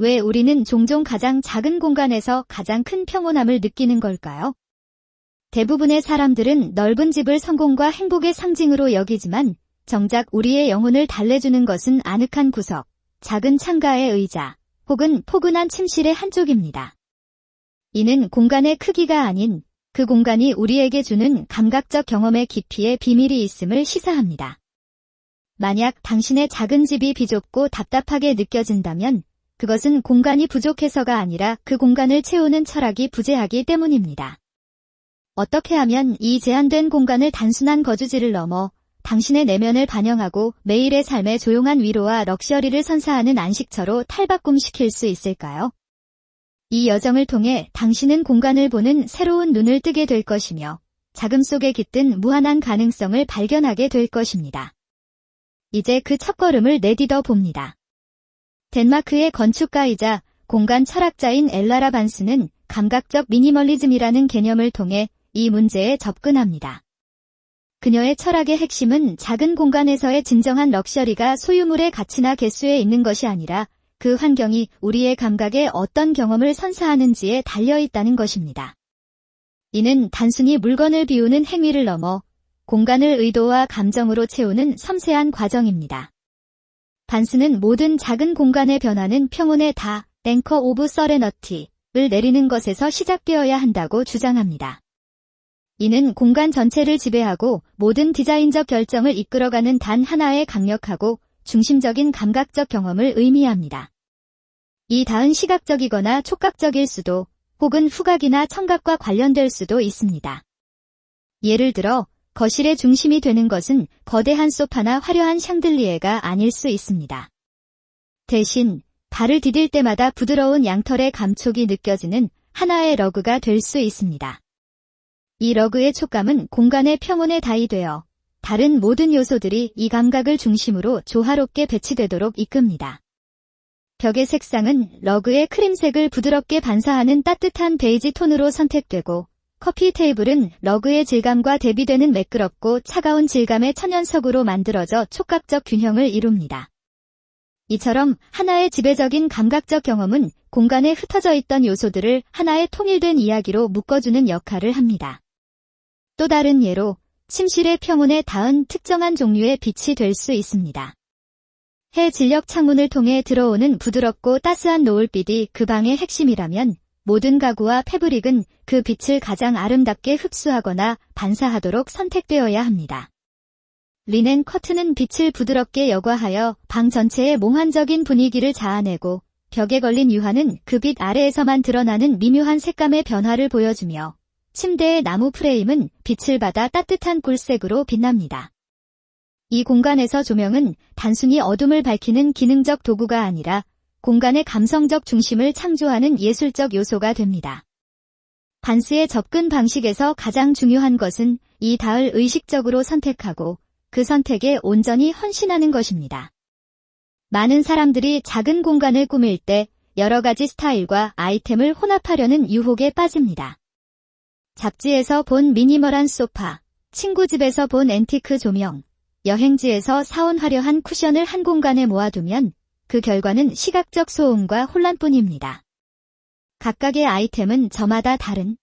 왜 우리는 종종 가장 작은 공간에서 가장 큰 평온함을 느끼는 걸까요? 대부분의 사람들은 넓은 집을 성공과 행복의 상징으로 여기지만 정작 우리의 영혼을 달래주는 것은 아늑한 구석, 작은 창가의 의자, 혹은 포근한 침실의 한쪽입니다. 이는 공간의 크기가 아닌 그 공간이 우리에게 주는 감각적 경험의 깊이에 비밀이 있음을 시사합니다. 만약 당신의 작은 집이 비좁고 답답하게 느껴진다면 그것은 공간이 부족해서가 아니라 그 공간을 채우는 철학이 부재하기 때문입니다. 어떻게 하면 이 제한된 공간을 단순한 거주지를 넘어 당신의 내면을 반영하고 매일의 삶의 조용한 위로와 럭셔리를 선사하는 안식처로 탈바꿈시킬 수 있을까요? 이 여정을 통해 당신은 공간을 보는 새로운 눈을 뜨게 될 것이며 자금 속에 깃든 무한한 가능성을 발견하게 될 것입니다. 이제 그 첫걸음을 내디뎌 봅니다. 덴마크의 건축가이자 공간 철학자인 엘라라 반스는 감각적 미니멀리즘이라는 개념을 통해 이 문제에 접근합니다. 그녀의 철학의 핵심은 작은 공간에서의 진정한 럭셔리가 소유물의 가치나 개수에 있는 것이 아니라 그 환경이 우리의 감각에 어떤 경험을 선사하는지에 달려 있다는 것입니다. 이는 단순히 물건을 비우는 행위를 넘어 공간을 의도와 감정으로 채우는 섬세한 과정입니다. 반스는 모든 작은 공간의 변화는 평온의 다, 앵커 오브 서레너티를 내리는 것에서 시작되어야 한다고 주장합니다. 이는 공간 전체를 지배하고 모든 디자인적 결정을 이끌어가는 단 하나의 강력하고 중심적인 감각적 경험을 의미합니다. 이 다은 시각적이거나 촉각적일 수도 혹은 후각이나 청각과 관련될 수도 있습니다. 예를 들어 거실의 중심이 되는 것은 거대한 소파나 화려한 샹들리에가 아닐 수 있습니다. 대신 발을 디딜 때마다 부드러운 양털의 감촉이 느껴지는 하나의 러그가 될 수 있습니다. 이 러그의 촉감은 공간의 평온에 다이되어 다른 모든 요소들이 이 감각을 중심으로 조화롭게 배치되도록 이끕니다. 벽의 색상은 러그의 크림색을 부드럽게 반사하는 따뜻한 베이지 톤으로 선택되고 커피 테이블은 러그의 질감과 대비되는 매끄럽고 차가운 질감의 천연석으로 만들어져 촉각적 균형을 이룹니다. 이처럼 하나의 지배적인 감각적 경험은 공간에 흩어져 있던 요소들을 하나의 통일된 이야기로 묶어주는 역할을 합니다. 또 다른 예로 침실의 평온에 닿은 특정한 종류의 빛이 될 수 있습니다. 해 진력 창문을 통해 들어오는 부드럽고 따스한 노을빛이 그 방의 핵심이라면 모든 가구와 패브릭은 그 빛을 가장 아름답게 흡수하거나 반사하도록 선택되어야 합니다. 리넨 커튼은 빛을 부드럽게 여과하여 방 전체의 몽환적인 분위기를 자아내고 벽에 걸린 유화는 그 빛 아래에서만 드러나는 미묘한 색감의 변화를 보여주며 침대의 나무 프레임은 빛을 받아 따뜻한 꿀색으로 빛납니다. 이 공간에서 조명은 단순히 어둠을 밝히는 기능적 도구가 아니라 공간의 감성적 중심을 창조하는 예술적 요소가 됩니다. 반스의 접근 방식에서 가장 중요한 것은 이 닿을 의식적으로 선택하고 그 선택에 온전히 헌신하는 것입니다. 많은 사람들이 작은 공간을 꾸밀 때 여러 가지 스타일과 아이템을 혼합하려는 유혹에 빠집니다. 잡지에서 본 미니멀한 소파, 친구 집에서 본 앤티크 조명, 여행지에서 사온 화려한 쿠션을 한 공간에 모아두면 그 결과는 시각적 소음과 혼란뿐입니다. 각각의 아이템은 저마다 다른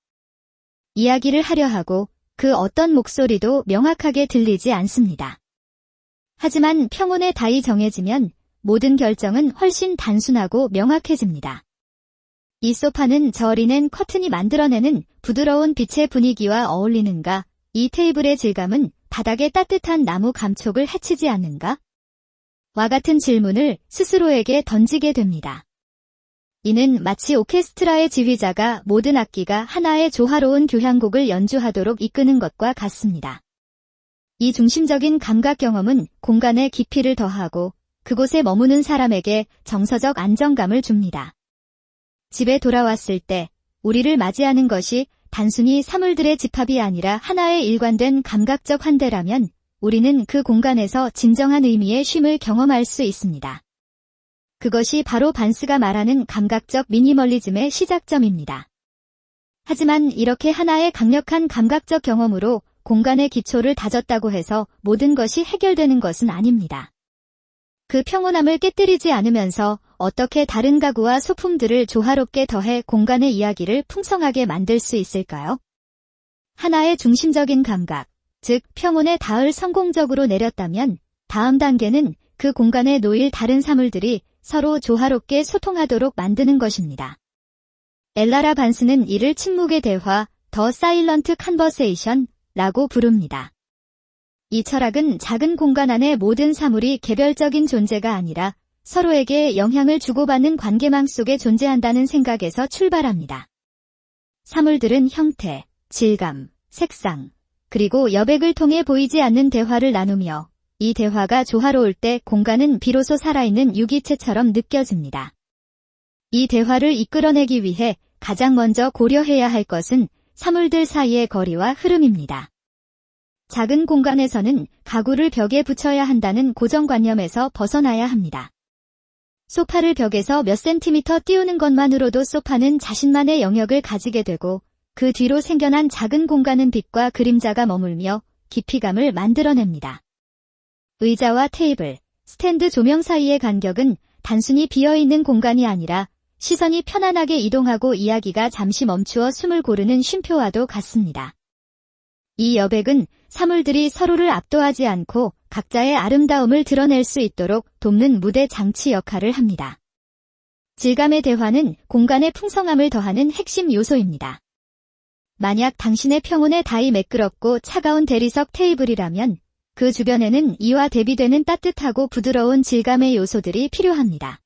이야기를 하려 하고 그 어떤 목소리도 명확하게 들리지 않습니다. 하지만 평온의 다이 정해지면 모든 결정은 훨씬 단순하고 명확해집니다. 이 소파는 저리는 커튼이 만들어내는 부드러운 빛의 분위기와 어울리는가? 이 테이블의 질감은 바닥의 따뜻한 나무 감촉을 해치지 않는가? 와 같은 질문을 스스로에게 던지게 됩니다. 이는 마치 오케스트라의 지휘자가 모든 악기가 하나의 조화로운 교향곡을 연주하도록 이끄는 것과 같습니다. 이 중심적인 감각 경험은 공간의 깊이를 더하고 그곳에 머무는 사람에게 정서적 안정감을 줍니다. 집에 돌아왔을 때 우리를 맞이하는 것이 단순히 사물들의 집합이 아니라 하나의 일관된 감각적 환대라면 우리는 그 공간에서 진정한 의미의 쉼을 경험할 수 있습니다. 그것이 바로 반스가 말하는 감각적 미니멀리즘의 시작점입니다. 하지만 이렇게 하나의 강력한 감각적 경험으로 공간의 기초를 다졌다고 해서 모든 것이 해결되는 것은 아닙니다. 그 평온함을 깨뜨리지 않으면서 어떻게 다른 가구와 소품들을 조화롭게 더해 공간의 이야기를 풍성하게 만들 수 있을까요? 하나의 중심적인 감각, 즉 평온의 닿을 성공적으로 내렸다면 다음 단계는 그 공간에 놓일 다른 사물들이 서로 조화롭게 소통하도록 만드는 것입니다. 엘라라 반스는 이를 침묵의 대화, 더 사일런트 컨버세이션 라고 부릅니다. 이 철학은 작은 공간 안의 모든 사물이 개별적인 존재가 아니라 서로에게 영향을 주고받는 관계망 속에 존재한다는 생각에서 출발합니다. 사물들은 형태, 질감, 색상, 그리고 여백을 통해 보이지 않는 대화를 나누며 이 대화가 조화로울 때 공간은 비로소 살아있는 유기체처럼 느껴집니다. 이 대화를 이끌어내기 위해 가장 먼저 고려해야 할 것은 사물들 사이의 거리와 흐름입니다. 작은 공간에서는 가구를 벽에 붙여야 한다는 고정관념에서 벗어나야 합니다. 소파를 벽에서 몇 센티미터 띄우는 것만으로도 소파는 자신만의 영역을 가지게 되고 그 뒤로 생겨난 작은 공간은 빛과 그림자가 머물며 깊이감을 만들어냅니다. 의자와 테이블, 스탠드 조명 사이의 간격은 단순히 비어있는 공간이 아니라 시선이 편안하게 이동하고 이야기가 잠시 멈추어 숨을 고르는 쉼표와도 같습니다. 이 여백은 사물들이 서로를 압도하지 않고 각자의 아름다움을 드러낼 수 있도록 돕는 무대 장치 역할을 합니다. 질감의 대화는 공간의 풍성함을 더하는 핵심 요소입니다. 만약 당신의 평온의 다이 매끄럽고 차가운 대리석 테이블이라면 그 주변에는 이와 대비되는 따뜻하고 부드러운 질감의 요소들이 필요합니다.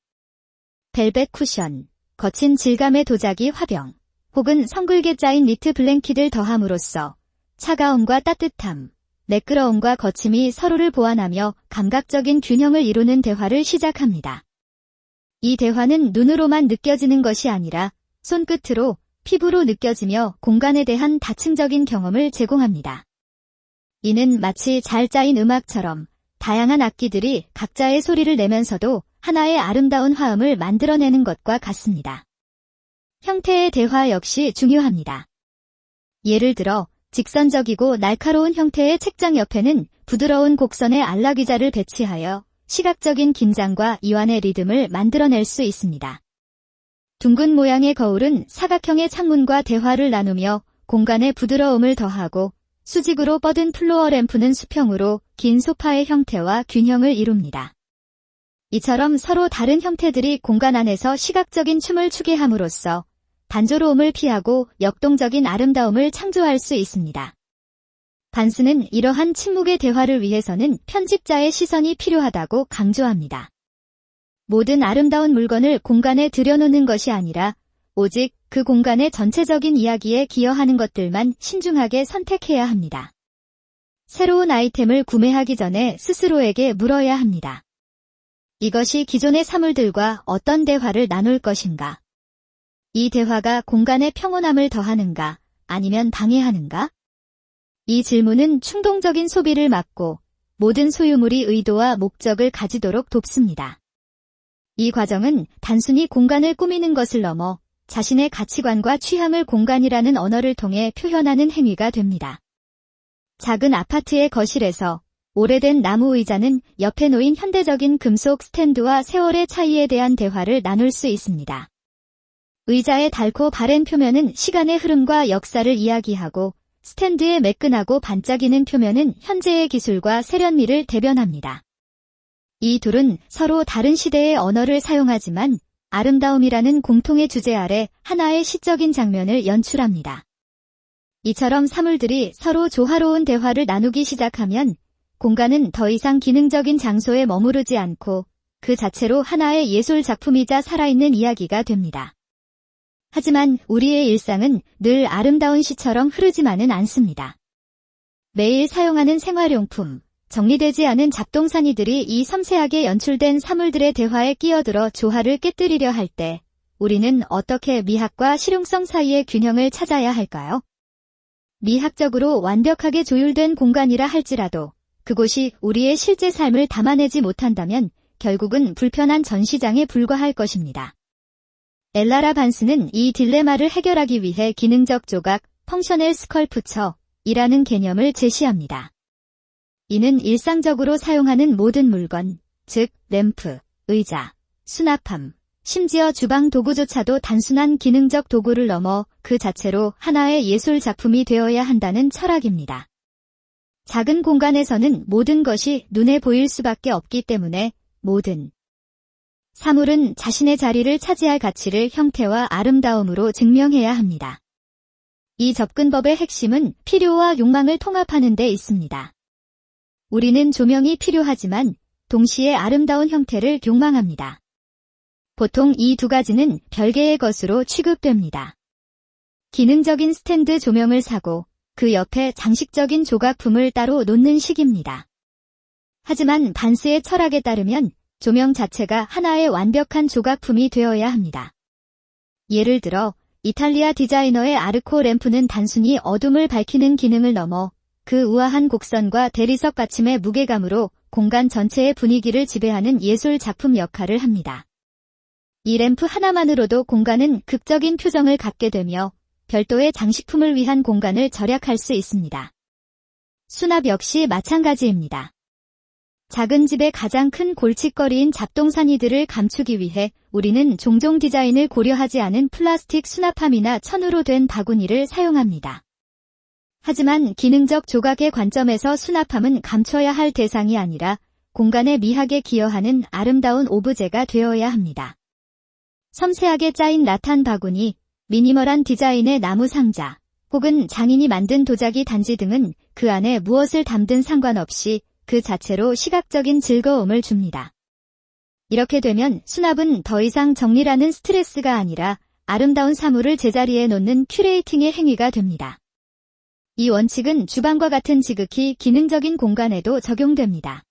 벨벳 쿠션, 거친 질감의 도자기 화병, 혹은 성글게 짜인 니트 블랭킷을 더함으로써 차가움과 따뜻함, 매끄러움과 거침이 서로를 보완하며 감각적인 균형을 이루는 대화를 시작합니다. 이 대화는 눈으로만 느껴지는 것이 아니라 손끝으로 피부로 느껴지며 공간에 대한 다층적인 경험을 제공합니다. 이는 마치 잘 짜인 음악처럼 다양한 악기들이 각자의 소리를 내면서도 하나의 아름다운 화음을 만들어내는 것과 같습니다. 형태의 대화 역시 중요합니다. 예를 들어 직선적이고 날카로운 형태의 책장 옆에는 부드러운 곡선의 안락 의자를 배치하여 시각적인 긴장과 이완의 리듬을 만들어낼 수 있습니다. 둥근 모양의 거울은 사각형의 창문과 대화를 나누며 공간의 부드러움을 더하고 수직으로 뻗은 플로어 램프는 수평으로 긴 소파의 형태와 균형을 이룹니다. 이처럼 서로 다른 형태들이 공간 안에서 시각적인 춤을 추게 함으로써 단조로움을 피하고 역동적인 아름다움을 창조할 수 있습니다. 반스는 이러한 침묵의 대화를 위해서는 편집자의 시선이 필요하다고 강조합니다. 모든 아름다운 물건을 공간에 들여놓는 것이 아니라 오직 그 공간의 전체적인 이야기에 기여하는 것들만 신중하게 선택해야 합니다. 새로운 아이템을 구매하기 전에 스스로에게 물어야 합니다. 이것이 기존의 사물들과 어떤 대화를 나눌 것인가? 이 대화가 공간의 평온함을 더하는가 아니면 방해하는가? 이 질문은 충동적인 소비를 막고 모든 소유물이 의도와 목적을 가지도록 돕습니다. 이 과정은 단순히 공간을 꾸미는 것을 넘어 자신의 가치관과 취향을 공간이라는 언어를 통해 표현하는 행위가 됩니다. 작은 아파트의 거실에서 오래된 나무 의자는 옆에 놓인 현대적인 금속 스탠드와 세월의 차이에 대한 대화를 나눌 수 있습니다. 의자의 닳고 바랜 표면은 시간의 흐름과 역사를 이야기하고 스탠드의 매끈하고 반짝이는 표면은 현재의 기술과 세련미를 대변합니다. 이 둘은 서로 다른 시대의 언어를 사용하지만 아름다움이라는 공통의 주제 아래 하나의 시적인 장면을 연출합니다. 이처럼 사물들이 서로 조화로운 대화를 나누기 시작하면 공간은 더 이상 기능적인 장소에 머무르지 않고 그 자체로 하나의 예술 작품이자 살아있는 이야기가 됩니다. 하지만 우리의 일상은 늘 아름다운 시처럼 흐르지만은 않습니다. 매일 사용하는 생활용품, 정리되지 않은 잡동사니들이 이 섬세하게 연출된 사물들의 대화에 끼어들어 조화를 깨뜨리려 할 때 우리는 어떻게 미학과 실용성 사이의 균형을 찾아야 할까요? 미학적으로 완벽하게 조율된 공간이라 할지라도 그곳이 우리의 실제 삶을 담아내지 못한다면 결국은 불편한 전시장에 불과할 것입니다. 엘라라 반스는 이 딜레마를 해결하기 위해 기능적 조각, 펑셔넬 스컬프처 이라는 개념을 제시합니다. 이는 일상적으로 사용하는 모든 물건, 즉 램프, 의자, 수납함, 심지어 주방 도구조차도 단순한 기능적 도구를 넘어 그 자체로 하나의 예술 작품이 되어야 한다는 철학입니다. 작은 공간에서는 모든 것이 눈에 보일 수밖에 없기 때문에 모든 사물은 자신의 자리를 차지할 가치를 형태와 아름다움으로 증명해야 합니다. 이 접근법의 핵심은 필요와 욕망을 통합하는 데 있습니다. 우리는 조명이 필요하지만 동시에 아름다운 형태를 욕망합니다. 보통 이 두 가지는 별개의 것으로 취급됩니다. 기능적인 스탠드 조명을 사고 그 옆에 장식적인 조각품을 따로 놓는 식입니다. 하지만 반스의 철학에 따르면 조명 자체가 하나의 완벽한 조각품이 되어야 합니다. 예를 들어 이탈리아 디자이너의 아르코 램프는 단순히 어둠을 밝히는 기능을 넘어 그 우아한 곡선과 대리석 받침의 무게감으로 공간 전체의 분위기를 지배하는 예술 작품 역할을 합니다. 이 램프 하나만으로도 공간은 극적인 표정을 갖게 되며 별도의 장식품을 위한 공간을 절약할 수 있습니다. 수납 역시 마찬가지입니다. 작은 집의 가장 큰 골칫거리인 잡동사니들을 감추기 위해 우리는 종종 디자인을 고려하지 않은 플라스틱 수납함이나 천으로 된 바구니를 사용합니다. 하지만 기능적 조각의 관점에서 수납함은 감춰야 할 대상이 아니라 공간의 미학에 기여하는 아름다운 오브제가 되어야 합니다. 섬세하게 짜인 라탄 바구니, 미니멀한 디자인의 나무 상자, 혹은 장인이 만든 도자기 단지 등은 그 안에 무엇을 담든 상관없이 그 자체로 시각적인 즐거움을 줍니다. 이렇게 되면 수납은 더 이상 정리라는 스트레스가 아니라 아름다운 사물을 제자리에 놓는 큐레이팅의 행위가 됩니다. 이 원칙은 주방과 같은 지극히 기능적인 공간에도 적용됩니다.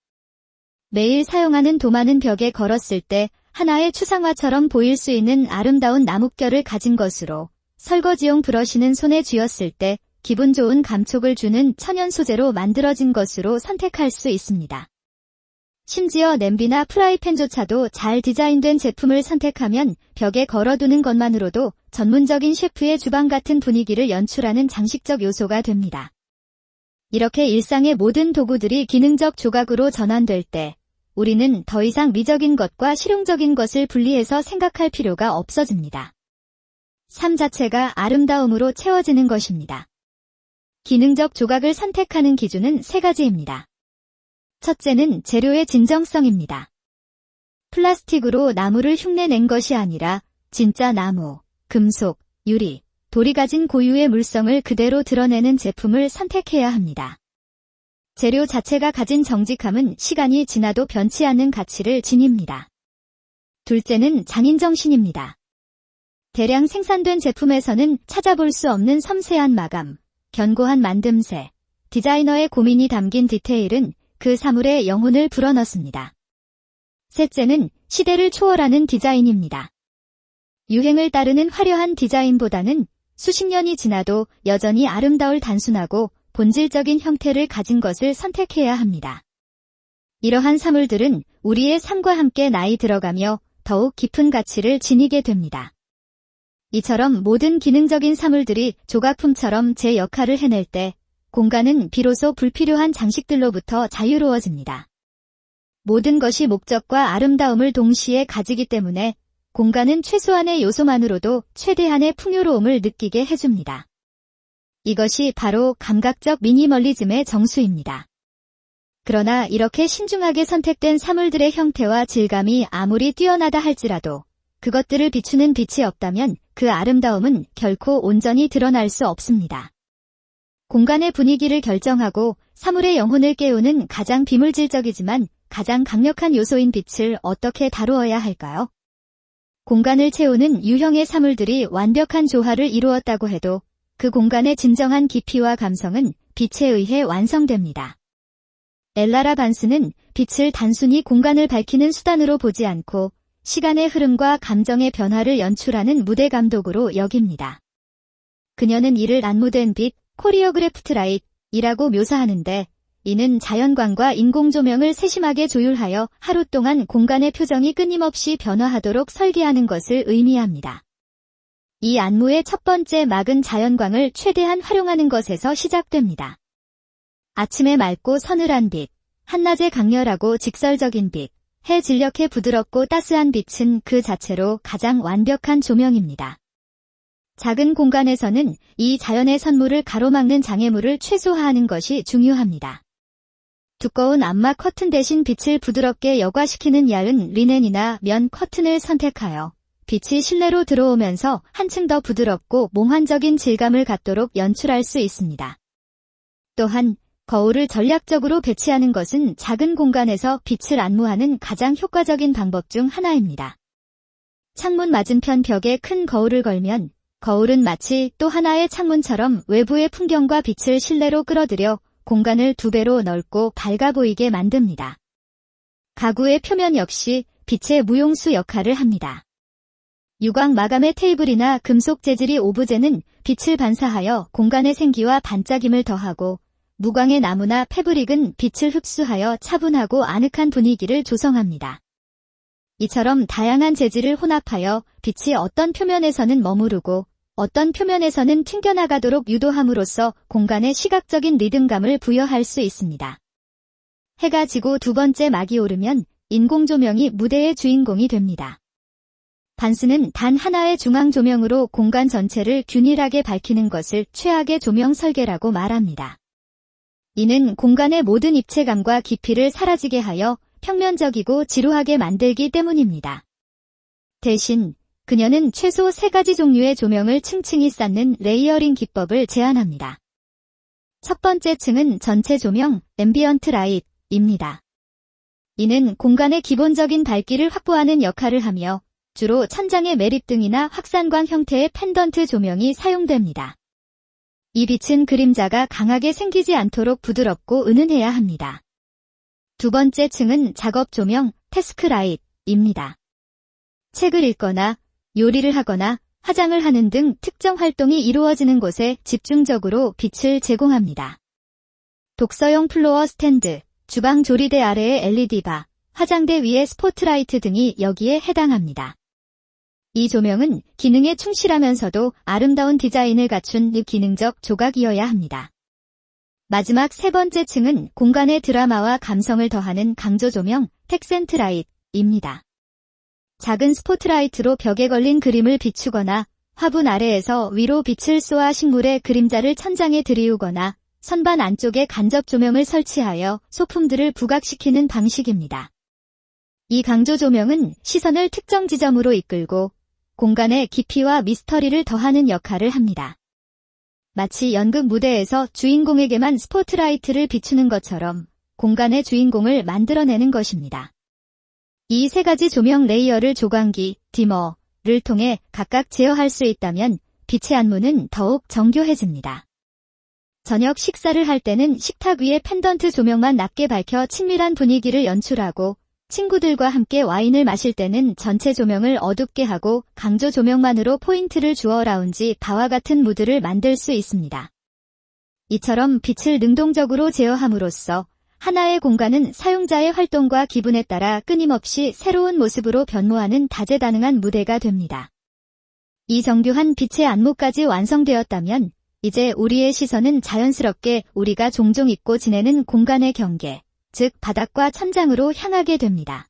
매일 사용하는 도마는 벽에 걸었을 때 하나의 추상화처럼 보일 수 있는 아름다운 나뭇결을 가진 것으로 설거지용 브러쉬는 손에 쥐었을 때 기분 좋은 감촉을 주는 천연 소재로 만들어진 것으로 선택할 수 있습니다. 심지어 냄비나 프라이팬조차도 잘 디자인된 제품을 선택하면 벽에 걸어두는 것만으로도 전문적인 셰프의 주방 같은 분위기를 연출하는 장식적 요소가 됩니다. 이렇게 일상의 모든 도구들이 기능적 조각으로 전환될 때 우리는 더 이상 미적인 것과 실용적인 것을 분리해서 생각할 필요가 없어집니다. 삶 자체가 아름다움으로 채워지는 것입니다. 기능적 조각을 선택하는 기준은 세 가지입니다. 첫째는 재료의 진정성입니다. 플라스틱으로 나무를 흉내낸 것이 아니라 진짜 나무, 금속, 유리, 돌이 가진 고유의 물성을 그대로 드러내는 제품을 선택해야 합니다. 재료 자체가 가진 정직함은 시간이 지나도 변치 않는 가치를 지닙니다. 둘째는 장인정신입니다. 대량 생산된 제품에서는 찾아볼 수 없는 섬세한 마감, 견고한 만듦새, 디자이너의 고민이 담긴 디테일은 그 사물의 영혼을 불어넣습니다. 셋째는 시대를 초월하는 디자인입니다. 유행을 따르는 화려한 디자인보다는 수십 년이 지나도 여전히 아름다울 단순하고 본질적인 형태를 가진 것을 선택해야 합니다. 이러한 사물들은 우리의 삶과 함께 나이 들어가며 더욱 깊은 가치를 지니게 됩니다. 이처럼 모든 기능적인 사물들이 조각품처럼 제 역할을 해낼 때 공간은 비로소 불필요한 장식들로부터 자유로워집니다. 모든 것이 목적과 아름다움을 동시에 가지기 때문에 공간은 최소한의 요소만으로도 최대한의 풍요로움을 느끼게 해줍니다. 이것이 바로 감각적 미니멀리즘의 정수입니다. 그러나 이렇게 신중하게 선택된 사물들의 형태와 질감이 아무리 뛰어나다 할지라도 그것들을 비추는 빛이 없다면 그 아름다움은 결코 온전히 드러날 수 없습니다. 공간의 분위기를 결정하고 사물의 영혼을 깨우는 가장 비물질적이지만 가장 강력한 요소인 빛을 어떻게 다루어야 할까요? 공간을 채우는 유형의 사물들이 완벽한 조화를 이루었다고 해도 그 공간의 진정한 깊이와 감성은 빛에 의해 완성됩니다. 엘라라 반스는 빛을 단순히 공간을 밝히는 수단으로 보지 않고 시간의 흐름과 감정의 변화를 연출하는 무대 감독으로 여깁니다. 그녀는 이를 안무된 빛, 코리오그래프트 라이트이라고 묘사하는데 이는 자연광과 인공조명을 세심하게 조율하여 하루 동안 공간의 표정이 끊임없이 변화하도록 설계하는 것을 의미합니다. 이 안무의 첫 번째 막은 자연광을 최대한 활용하는 것에서 시작됩니다. 아침에 맑고 서늘한 빛, 한낮에 강렬하고 직설적인 빛, 해 진력해 부드럽고 따스한 빛은 그 자체로 가장 완벽한 조명입니다. 작은 공간에서는 이 자연의 선물을 가로막는 장애물을 최소화하는 것이 중요합니다. 두꺼운 암막 커튼 대신 빛을 부드럽게 여과시키는 얇은 리넨이나 면 커튼을 선택하여 빛이 실내로 들어오면서 한층 더 부드럽고 몽환적인 질감을 갖도록 연출할 수 있습니다. 또한 거울을 전략적으로 배치하는 것은 작은 공간에서 빛을 안무하는 가장 효과적인 방법 중 하나입니다. 창문 맞은편 벽에 큰 거울을 걸면 거울은 마치 또 하나의 창문처럼 외부의 풍경과 빛을 실내로 끌어들여 공간을 두 배로 넓고 밝아 보이게 만듭니다. 가구의 표면 역시 빛의 무용수 역할을 합니다. 유광 마감의 테이블이나 금속 재질이 오브제는 빛을 반사하여 공간의 생기와 반짝임을 더하고 무광의 나무나 패브릭은 빛을 흡수하여 차분하고 아늑한 분위기를 조성합니다. 이처럼 다양한 재질을 혼합하여 빛이 어떤 표면에서는 머무르고 어떤 표면에서는 튕겨나가도록 유도함으로써 공간에 시각적인 리듬감을 부여할 수 있습니다. 해가 지고 두 번째 막이 오르면 인공조명이 무대의 주인공이 됩니다. 반스는 단 하나의 중앙 조명으로 공간 전체를 균일하게 밝히는 것을 최악의 조명 설계라고 말합니다. 이는 공간의 모든 입체감과 깊이를 사라지게 하여 평면적이고 지루하게 만들기 때문입니다. 대신 그녀는 최소 세 가지 종류의 조명을 층층이 쌓는 레이어링 기법을 제안합니다. 첫 번째 층은 전체 조명, 앰비언트 라이트입니다. 이는 공간의 기본적인 밝기를 확보하는 역할을 하며 주로 천장의 매립등이나 확산광 형태의 펜던트 조명이 사용됩니다. 이 빛은 그림자가 강하게 생기지 않도록 부드럽고 은은해야 합니다. 두 번째 층은 작업 조명, 테스크 라이트입니다. 책을 읽거나 요리를 하거나 화장을 하는 등 특정 활동이 이루어지는 곳에 집중적으로 빛을 제공합니다. 독서용 플로어 스탠드, 주방 조리대 아래의 LED바, 화장대 위의 스포트라이트 등이 여기에 해당합니다. 이 조명은 기능에 충실하면서도 아름다운 디자인을 갖춘 기능적 조각이어야 합니다. 마지막 세 번째 층은 공간의 드라마와 감성을 더하는 강조 조명, 텍센트 라이트입니다. 작은 스포트라이트로 벽에 걸린 그림을 비추거나 화분 아래에서 위로 빛을 쏘아 식물의 그림자를 천장에 들이우거나 선반 안쪽에 간접 조명을 설치하여 소품들을 부각시키는 방식입니다. 이 강조 조명은 시선을 특정 지점으로 이끌고 공간의 깊이와 미스터리를 더하는 역할을 합니다. 마치 연극 무대에서 주인공에게만 스포트라이트를 비추는 것처럼 공간의 주인공을 만들어내는 것입니다. 이 세 가지 조명 레이어를 조광기, 디머를 통해 각각 제어할 수 있다면 빛의 안무는 더욱 정교해집니다. 저녁 식사를 할 때는 식탁 위에 펜던트 조명만 낮게 밝혀 친밀한 분위기를 연출하고 친구들과 함께 와인을 마실 때는 전체 조명을 어둡게 하고 강조 조명만으로 포인트를 주어 라운지 바와 같은 무드를 만들 수 있습니다. 이처럼 빛을 능동적으로 제어함으로써 하나의 공간은 사용자의 활동과 기분에 따라 끊임없이 새로운 모습으로 변모하는 다재다능한 무대가 됩니다. 이 정교한 빛의 안무까지 완성되었다면 이제 우리의 시선은 자연스럽게 우리가 종종 잊고 지내는 공간의 경계, 즉 바닥과 천장으로 향하게 됩니다.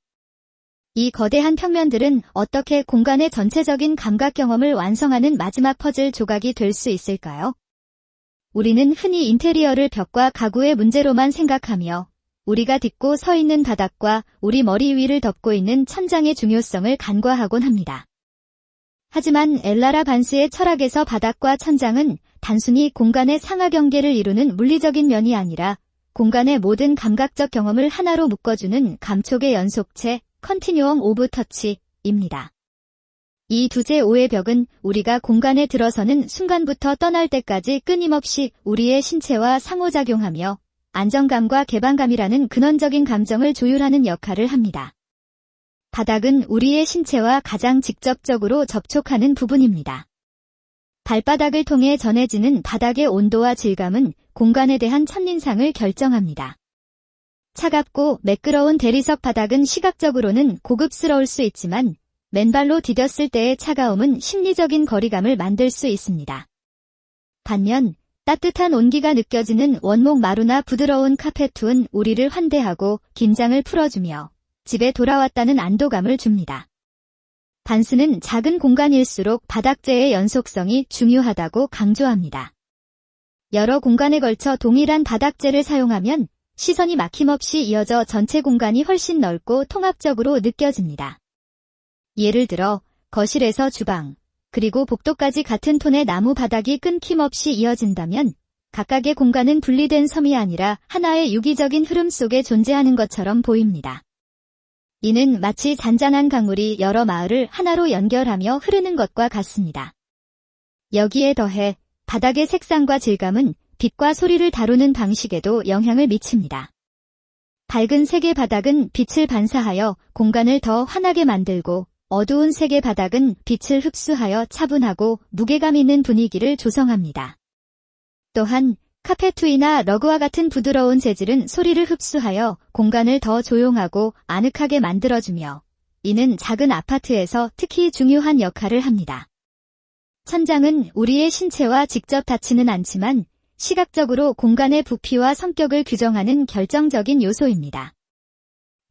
이 거대한 평면들은 어떻게 공간의 전체적인 감각 경험을 완성하는 마지막 퍼즐 조각이 될 수 있을까요? 우리는 흔히 인테리어를 벽과 가구의 문제로만 생각하며 우리가 딛고 서 있는 바닥과 우리 머리 위를 덮고 있는 천장의 중요성을 간과하곤 합니다. 하지만 엘라라 반스의 철학에서 바닥과 천장은 단순히 공간의 상하 경계를 이루는 물리적인 면이 아니라 공간의 모든 감각적 경험을 하나로 묶어주는 감촉의 연속체, 컨티뉴엄 오브 터치입니다. 이 두제5의 벽은 우리가 공간에 들어서는 순간부터 떠날 때까지 끊임없이 우리의 신체와 상호작용하며 안정감과 개방감이라는 근원적인 감정을 조율하는 역할을 합니다. 바닥은 우리의 신체와 가장 직접적으로 접촉하는 부분입니다. 발바닥을 통해 전해지는 바닥의 온도와 질감은 공간에 대한 첫인상을 결정합니다. 차갑고 매끄러운 대리석 바닥은 시각적으로는 고급스러울 수 있지만 맨발로 디뎠을 때의 차가움은 심리적인 거리감을 만들 수 있습니다. 반면 따뜻한 온기가 느껴지는 원목 마루나 부드러운 카페트는 우리를 환대하고 긴장을 풀어주며 집에 돌아왔다는 안도감을 줍니다. 반스는 작은 공간일수록 바닥재의 연속성이 중요하다고 강조합니다. 여러 공간에 걸쳐 동일한 바닥재를 사용하면 시선이 막힘없이 이어져 전체 공간이 훨씬 넓고 통합적으로 느껴집니다. 예를 들어 거실에서 주방, 그리고 복도까지 같은 톤의 나무 바닥이 끊김없이 이어진다면 각각의 공간은 분리된 섬이 아니라 하나의 유기적인 흐름 속에 존재하는 것처럼 보입니다. 이는 마치 잔잔한 강물이 여러 마을을 하나로 연결하며 흐르는 것과 같습니다. 여기에 더해 바닥의 색상과 질감은 빛과 소리를 다루는 방식에도 영향을 미칩니다. 밝은 색의 바닥은 빛을 반사하여 공간을 더 환하게 만들고 어두운 색의 바닥은 빛을 흡수하여 차분하고 무게감 있는 분위기를 조성합니다. 또한 카페투이나 러그와 같은 부드러운 재질은 소리를 흡수하여 공간을 더 조용하고 아늑하게 만들어주며 이는 작은 아파트에서 특히 중요한 역할을 합니다. 천장은 우리의 신체와 직접 닿지는 않지만 시각적으로 공간의 부피와 성격을 규정하는 결정적인 요소입니다.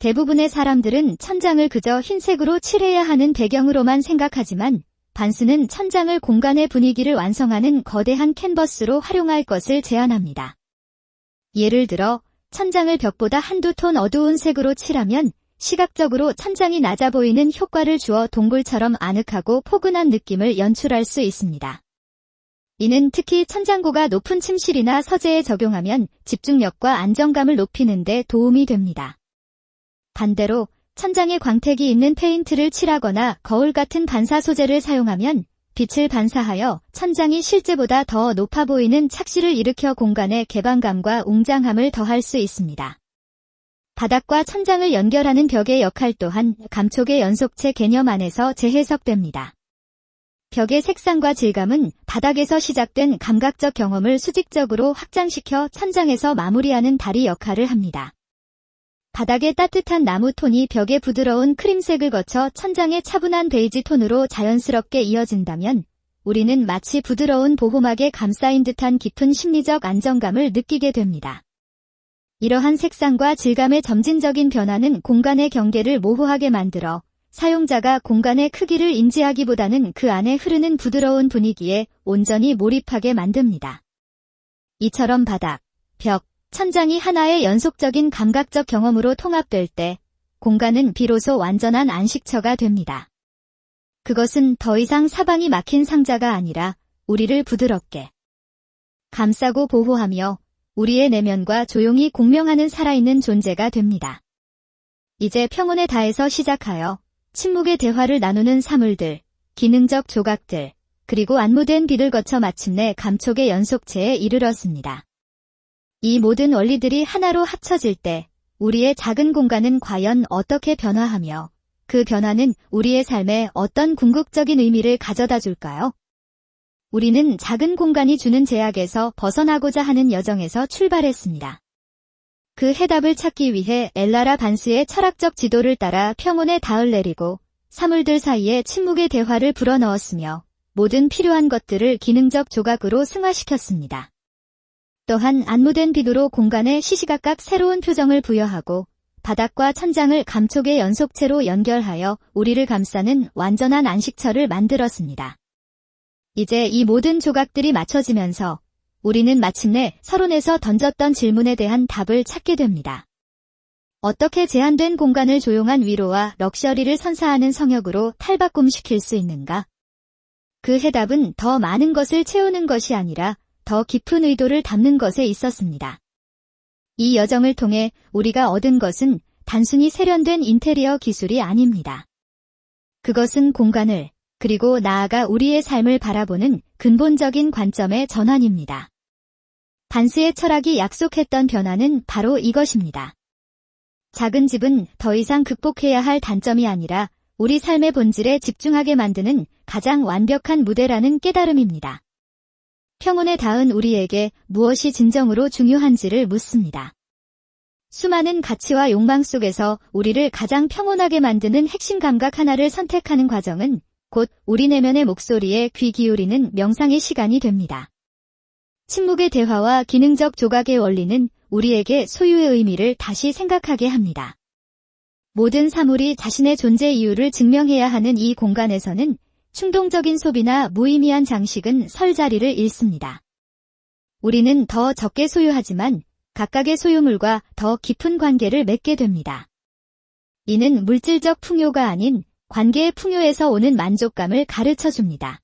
대부분의 사람들은 천장을 그저 흰색으로 칠해야 하는 배경으로만 생각하지만 반스는 천장을 공간의 분위기를 완성하는 거대한 캔버스로 활용할 것을 제안합니다. 예를 들어 천장을 벽보다 한두 톤 어두운 색으로 칠하면 시각적으로 천장이 낮아 보이는 효과를 주어 동굴처럼 아늑하고 포근한 느낌을 연출할 수 있습니다. 이는 특히 천장고가 높은 침실이나 서재에 적용하면 집중력과 안정감을 높이는 데 도움이 됩니다. 반대로 천장에 광택이 있는 페인트를 칠하거나 거울 같은 반사 소재를 사용하면 빛을 반사하여 천장이 실제보다 더 높아 보이는 착시를 일으켜 공간의 개방감과 웅장함을 더할 수 있습니다. 바닥과 천장을 연결하는 벽의 역할 또한 감촉의 연속체 개념 안에서 재해석됩니다. 벽의 색상과 질감은 바닥에서 시작된 감각적 경험을 수직적으로 확장시켜 천장에서 마무리하는 다리 역할을 합니다. 바닥의 따뜻한 나무 톤이 벽의 부드러운 크림색을 거쳐 천장의 차분한 베이지 톤으로 자연스럽게 이어진다면 우리는 마치 부드러운 보호막에 감싸인 듯한 깊은 심리적 안정감을 느끼게 됩니다. 이러한 색상과 질감의 점진적인 변화는 공간의 경계를 모호하게 만들어 사용자가 공간의 크기를 인지하기보다는 그 안에 흐르는 부드러운 분위기에 온전히 몰입하게 만듭니다. 이처럼 바닥, 벽, 천장이 하나의 연속적인 감각적 경험으로 통합될 때 공간은 비로소 완전한 안식처가 됩니다. 그것은 더 이상 사방이 막힌 상자가 아니라 우리를 부드럽게 감싸고 보호하며 우리의 내면과 조용히 공명하는 살아있는 존재가 됩니다. 이제 평온의 다에서 시작하여 침묵의 대화를 나누는 사물들, 기능적 조각들, 그리고 안무된 빛을 거쳐 마침내 감촉의 연속체에 이르렀습니다. 이 모든 원리들이 하나로 합쳐질 때 우리의 작은 공간은 과연 어떻게 변화하며 그 변화는 우리의 삶에 어떤 궁극적인 의미를 가져다 줄까요? 우리는 작은 공간이 주는 제약에서 벗어나고자 하는 여정에서 출발했습니다. 그 해답을 찾기 위해 엘라라 반스의 철학적 지도를 따라 평온의 닿을 내리고 사물들 사이에 침묵의 대화를 불어넣었으며 모든 필요한 것들을 기능적 조각으로 승화시켰습니다. 또한 안무된 빛으로 공간에 시시각각 새로운 표정을 부여하고 바닥과 천장을 감촉의 연속체로 연결하여 우리를 감싸는 완전한 안식처를 만들었습니다. 이제 이 모든 조각들이 맞춰지면서 우리는 마침내 서론에서 던졌던 질문에 대한 답을 찾게 됩니다. 어떻게 제한된 공간을 조용한 위로와 럭셔리를 선사하는 성역으로 탈바꿈시킬 수 있는가? 그 해답은 더 많은 것을 채우는 것이 아니라 더 깊은 의도를 담는 것에 있었습니다. 이 여정을 통해 우리가 얻은 것은 단순히 세련된 인테리어 기술이 아닙니다. 그것은 공간을 그리고 나아가 우리의 삶을 바라보는 근본적인 관점의 전환입니다. 반스의 철학이 약속했던 변화는 바로 이것입니다. 작은 집은 더 이상 극복해야 할 단점이 아니라 우리 삶의 본질에 집중하게 만드는 가장 완벽한 무대라는 깨달음입니다. 평온에 닿은 우리에게 무엇이 진정으로 중요한지를 묻습니다. 수많은 가치와 욕망 속에서 우리를 가장 평온하게 만드는 핵심 감각 하나를 선택하는 과정은 곧 우리 내면의 목소리에 귀 기울이는 명상의 시간이 됩니다. 침묵의 대화와 기능적 조각의 원리는 우리에게 소유의 의미를 다시 생각하게 합니다. 모든 사물이 자신의 존재 이유를 증명해야 하는 이 공간에서는 충동적인 소비나 무의미한 장식은 설 자리를 잃습니다. 우리는 더 적게 소유하지만 각각의 소유물과 더 깊은 관계를 맺게 됩니다. 이는 물질적 풍요가 아닌 관계의 풍요에서 오는 만족감을 가르쳐 줍니다.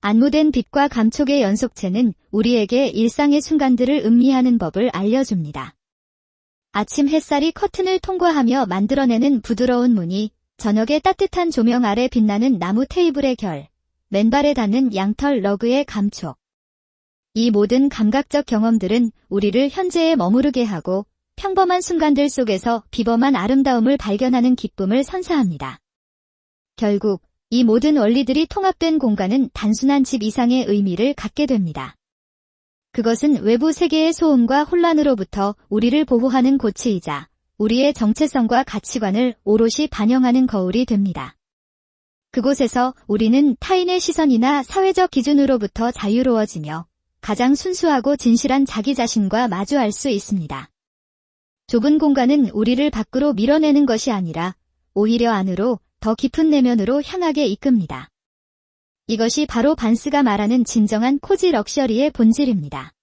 안무된 빛과 감촉의 연속체는 우리에게 일상의 순간들을 음미하는 법을 알려줍니다. 아침 햇살이 커튼을 통과하며 만들어내는 부드러운 무늬, 저녁의 따뜻한 조명 아래 빛나는 나무 테이블의 결, 맨발에 닿는 양털 러그의 감촉. 이 모든 감각적 경험들은 우리를 현재에 머무르게 하고 평범한 순간들 속에서 비범한 아름다움을 발견하는 기쁨을 선사합니다. 결국 이 모든 원리들이 통합된 공간은 단순한 집 이상의 의미를 갖게 됩니다. 그것은 외부 세계의 소음과 혼란으로부터 우리를 보호하는 고치이자 우리의 정체성과 가치관을 오롯이 반영하는 거울이 됩니다. 그곳에서 우리는 타인의 시선이나 사회적 기준으로부터 자유로워지며 가장 순수하고 진실한 자기 자신과 마주할 수 있습니다. 좁은 공간은 우리를 밖으로 밀어내는 것이 아니라 오히려 안으로 더 깊은 내면으로 향하게 이끕니다. 이것이 바로 반스가 말하는 진정한 코지 럭셔리의 본질입니다.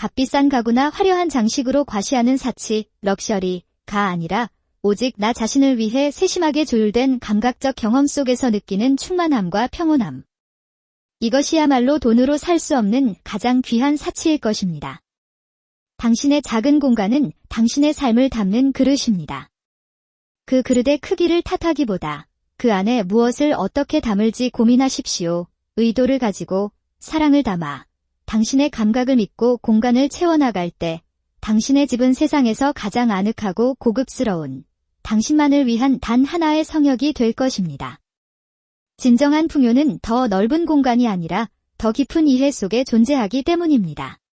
값비싼 가구나 화려한 장식으로 과시하는 사치, 럭셔리가 아니라 오직 나 자신을 위해 세심하게 조율된 감각적 경험 속에서 느끼는 충만함과 평온함. 이것이야말로 돈으로 살 수 없는 가장 귀한 사치일 것입니다. 당신의 작은 공간은 당신의 삶을 담는 그릇입니다. 그 그릇의 크기를 탓하기보다 그 안에 무엇을 어떻게 담을지 고민하십시오. 의도를 가지고 사랑을 담아 당신의 감각을 믿고 공간을 채워나갈 때 당신의 집은 세상에서 가장 아늑하고 고급스러운 당신만을 위한 단 하나의 성역이 될 것입니다. 진정한 풍요는 더 넓은 공간이 아니라 더 깊은 이해 속에 존재하기 때문입니다.